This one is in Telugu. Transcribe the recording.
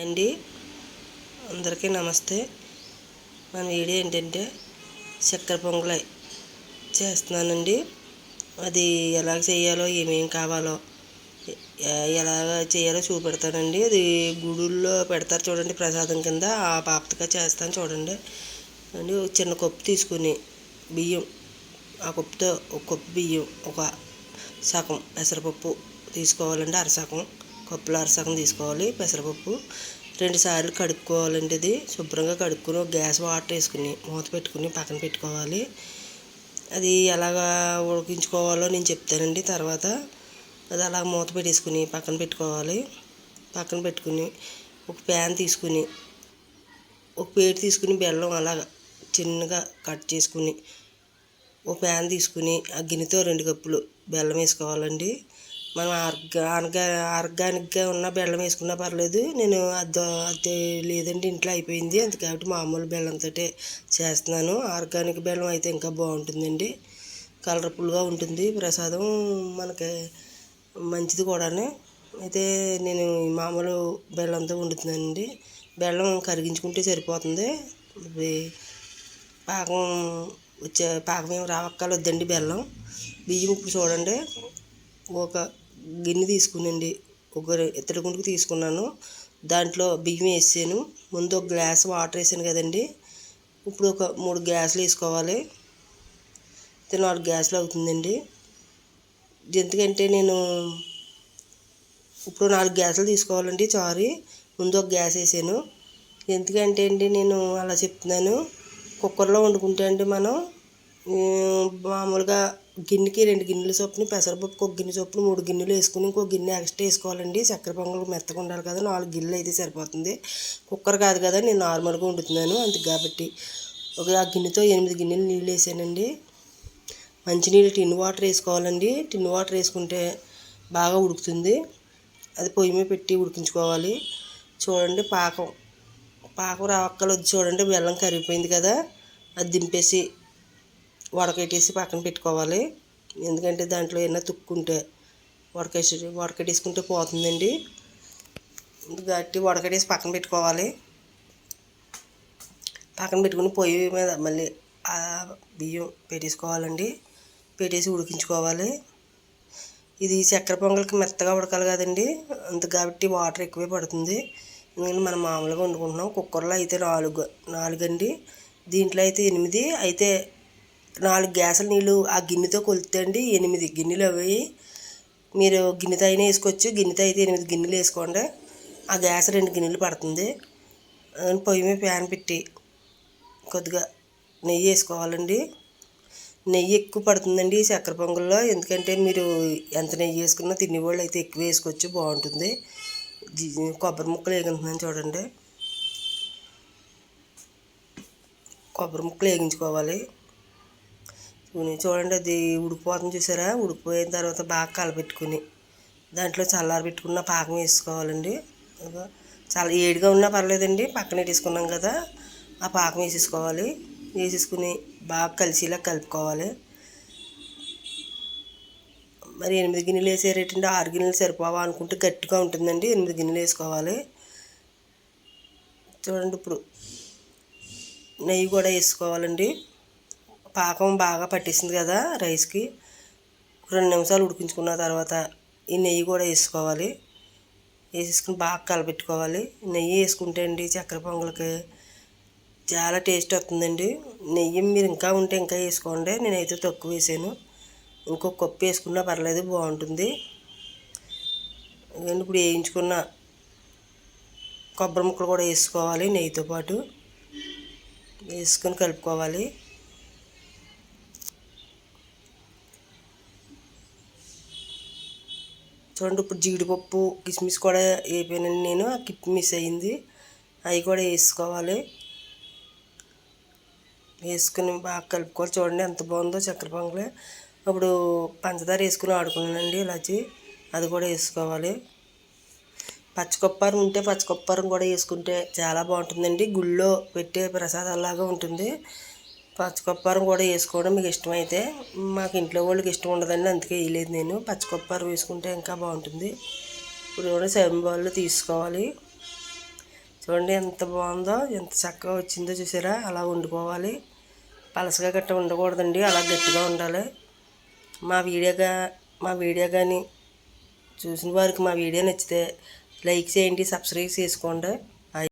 అండి. అందరికీ నమస్తే. మన వీడియో ఏంటంటే చక్కెర పొంగలి చేస్తున్నానండి. అది ఎలా చేయాలో ఏమేమి కావాలో ఎలాగ ఎలా చేయాలో చూపెడతానండి. అది గుడుల్లో పెడతారు చూడండి ప్రసాదం కింద. ఆ పాపతగా చేస్తాను చూడండి. అండి చిన్న కప్పు తీసుకుని బియ్యం ఆ కప్పుతో ఒక కప్పు బియ్యం ఒక సగం పెసరపప్పు తీసుకోవాలండి అరసగం. కప్పులు అరసగం తీసుకోవాలి పెసరపప్పు. రెండు సార్లు కడుక్కోవాలండి ఇది. శుభ్రంగా కడుక్కుని ఒక గ్యాస్ వాటర్ వేసుకుని మూత పెట్టుకుని పక్కన పెట్టుకోవాలి. అది ఎలాగా ఉడికించుకోవాలో నేను చెప్తానండి తర్వాత. అది అలా మూత పెట్టేసుకుని పక్కన పెట్టుకోవాలి. పక్కన పెట్టుకుని ఒక ప్యాన్ తీసుకుని ఒక ప్లేట్ తీసుకుని బెల్లం అలాగా చిన్నగా కట్ చేసుకుని ఒక ప్యాన్ తీసుకుని ఆ గిన్నెతో రెండు కప్పులు బెల్లం వేసుకోవాలండి. మనం ఆర్గా ఆర్గా ఆర్గానిక్గా ఉన్న బెల్లం వేసుకున్నా పర్లేదు. నేను అద్ద అది లేదండి ఇంట్లో అయిపోయింది. అంత కాబట్టి మామూలు బెల్లంతో చేస్తున్నాను. ఆర్గానిక్ బెల్లం అయితే ఇంకా బాగుంటుందండి. కలర్ఫుల్గా ఉంటుంది. ప్రసాదం మనకి మంచిది కూడాను. అయితే నేను మామూలు బెల్లంతో వండుతున్నానండి. బెల్లం కరిగించుకుంటే సరిపోతుంది. పాకం వచ్చే పాకం ఏం రావక్కర్లేదండి బెల్లం. బియ్యం ఇప్పుడు చూడండి. ఒక గిన్నె తీసుకునండి. ఒక ఇత్తడి గుండుకు తీసుకున్నాను. దాంట్లో బియ్యం వేసాను. ముందు ఒక గ్లాస్ వాటర్ వేసాను కదండి. ఇప్పుడు ఒక మూడు గ్యాస్లు వేసుకోవాలి. అయితే నాలుగు గ్యాసులు అవుతుందండి. ఎందుకంటే నేను ఇప్పుడు నాలుగు గ్యాసులు తీసుకోవాలండి సారీ ముందు ఒక గ్యాస్ వేసాను. ఎందుకంటే అండి నేను అలా చెప్తున్నాను. కుక్కర్లో వండుకుంటే అండి మనం మామూలుగా గిన్నెకి రెండు గిన్నెల చొప్పున పెసరపప్పు ఒక గిన్నె చొప్పున మూడు గిన్నెలు వేసుకుని ఇంకో గిన్నె ఎక్స్ట్రా వేసుకోవాలండి. చక్కెర పొంగల్ మెత్తగా ఉండాలి కదా నాలుగు గిన్నెలు అయితే సరిపోతుంది. కుక్కర్ కాదు కదా నేను నార్మల్గా వండుతున్నాను అందుకు కాబట్టి. ఒక ఆ గిన్నెతో ఎనిమిది గిన్నెలు నీళ్ళు వేసానండి. మంచినీళ్ళు టిన్ వాటర్ వేసుకోవాలండి. టిన్ వాటర్ వేసుకుంటే బాగా ఉడుకుతుంది. అది పొయ్యి మీద పెట్టి ఉడికించుకోవాలి. చూడండి పాకం పాకం రావక్కలొద్దు చూడండి బెల్లం కరిగిపోయింది కదా అది దింపేసి వడకెట్టేసి పక్కన పెట్టుకోవాలి. ఎందుకంటే దాంట్లో ఏమైనా తుక్కుంటే వడకేసి వడకట్టేసుకుంటే పోతుందండి. గట్టి వడకట్టేసి పక్కన పెట్టుకోవాలి. పక్కన పెట్టుకుని పొయ్యి మీద మళ్ళీ ఆ బియ్యం పెట్టేసుకోవాలండి. పెట్టేసి ఉడికించుకోవాలి. ఇది చక్కెర పొంగల్కి మెత్తగా ఉడకాలి కదండి. అంత కాబట్టి వాటర్ ఎక్కువే పడుతుంది. ఎందుకంటే మనం మామూలుగా వండుకుంటున్నాం. కుక్కర్లో అయితే నాలుగు నాలుగు అండి దీంట్లో అయితే ఎనిమిది అయితే నాలుగు గ్యాసుల నీళ్ళు ఆ గిన్నెతో కొలుతండి ఎనిమిది గిన్నెలు అవి. మీరు గిన్నెతో అయినా వేసుకోవచ్చు. గిన్నెతో అయితే ఎనిమిది గిన్నెలు వేసుకోండి. ఆ గ్యాస్ రెండు గిన్నెలు పడుతుంది. పొయ్యి మీద ప్యాన్ పెట్టి కొద్దిగా నెయ్యి వేసుకోవాలండి. నెయ్యి ఎక్కువ పడుతుందండి ఈ చక్కెర పొంగల్లో. ఎందుకంటే మీరు ఎంత నెయ్యి వేసుకున్నా తినేవాళ్ళు అయితే ఎక్కువ వేసుకోవచ్చు. బాగుంటుంది. కొబ్బరి ముక్కలు వేగుతున్నాను చూడండి. కొబ్బరి ముక్కలు వేగించుకోవాలి. నూనె చూడండి అది ఉడికిపోతుంది చూసారా? ఉడికిపోయిన తర్వాత బాగా కలపెట్టుకుని. దాంట్లో చల్లారి పెట్టుకున్న పాకం వేసుకోవాలండి. చాలా ఏడిగా ఉన్నా పర్లేదండి పక్కన వేసుకున్నాం కదా. ఆ పాకం వేసేసుకోవాలి. వేసేసుకుని బాగా కలిసిలా కలుపుకోవాలి. మరి ఎనిమిది గిన్నెలు వేసేరేటండి ఆరు గిన్నెలు సరిపోవా అనుకుంటే గట్టిగా ఉంటుందండి ఎనిమిది గిన్నెలు వేసుకోవాలి. చూడండి ఇప్పుడు నెయ్యి కూడా వేసుకోవాలండి. పాకం బాగా పట్టేసింది కదా రైస్కి. రెండు నిమిషాలు ఉడికించుకున్న తర్వాత ఈ నెయ్యి కూడా వేసుకోవాలి. వేసేసుకుని బాగా కలపెట్టుకోవాలి. నెయ్యి వేసుకుంటే అండి చక్కెర పొంగలికి చాలా టేస్ట్ వస్తుందండి. నెయ్యి మీరు ఇంకా ఉంటే ఇంకా వేసుకోండి. నేనైతే తక్కువ వేసాను. ఇంకొక కప్పు వేసుకున్నా పర్లేదు బాగుంటుంది. ఎందుకంటే ఇప్పుడు వేయించుకున్న కొబ్బరి ముక్కలు కూడా వేసుకోవాలి నెయ్యితో పాటు. వేసుకొని కలుపుకోవాలి. చూడండి ఇప్పుడు జీడిపప్పు కిస్మిస్ కూడా వేయిపోయానండి నేను. ఆ కిప్ మిస్ అవి కూడా వేసుకోవాలి. వేసుకుని బాగా కలుపుకోవాలి. చూడండి ఎంత బాగుందో చక్కెర పొంగలే. ఇప్పుడు పంచదార వేసుకుని ఆడుకున్నానండి ఇలాచి. అది కూడా వేసుకోవాలి. పచ్చకొప్పారం ఉంటే పచ్చికొప్పారం కూడా వేసుకుంటే చాలా బాగుంటుందండి. గుళ్ళో పెట్టే ప్రసాదాలాగా ఉంటుంది. పచ్చకొప్పారం కూడా వేసుకోవడం మీకు ఇష్టమైతే మాకు ఇంట్లో వాళ్ళకి ఇష్టం ఉండదండి అందుకే వేయలేదు నేను. పచ్చకొప్పారం వేసుకుంటే ఇంకా బాగుంటుంది. ఇప్పుడు కూడా సెవెన్ బాల్లో తీసుకోవాలి. చూడండి ఎంత బాగుందో ఎంత చక్కగా వచ్చిందో చూసారా? అలా వండుకోవాలి. పలసగా గట్ట ఉండకూడదండి అలా గట్టిగా ఉండాలి మా వీడియోగా మా వీడియో కానీ చూసిన వారికి మా వీడియో నచ్చితే లైక్ చేయండి సబ్స్క్రైబ్ చేసుకోండి.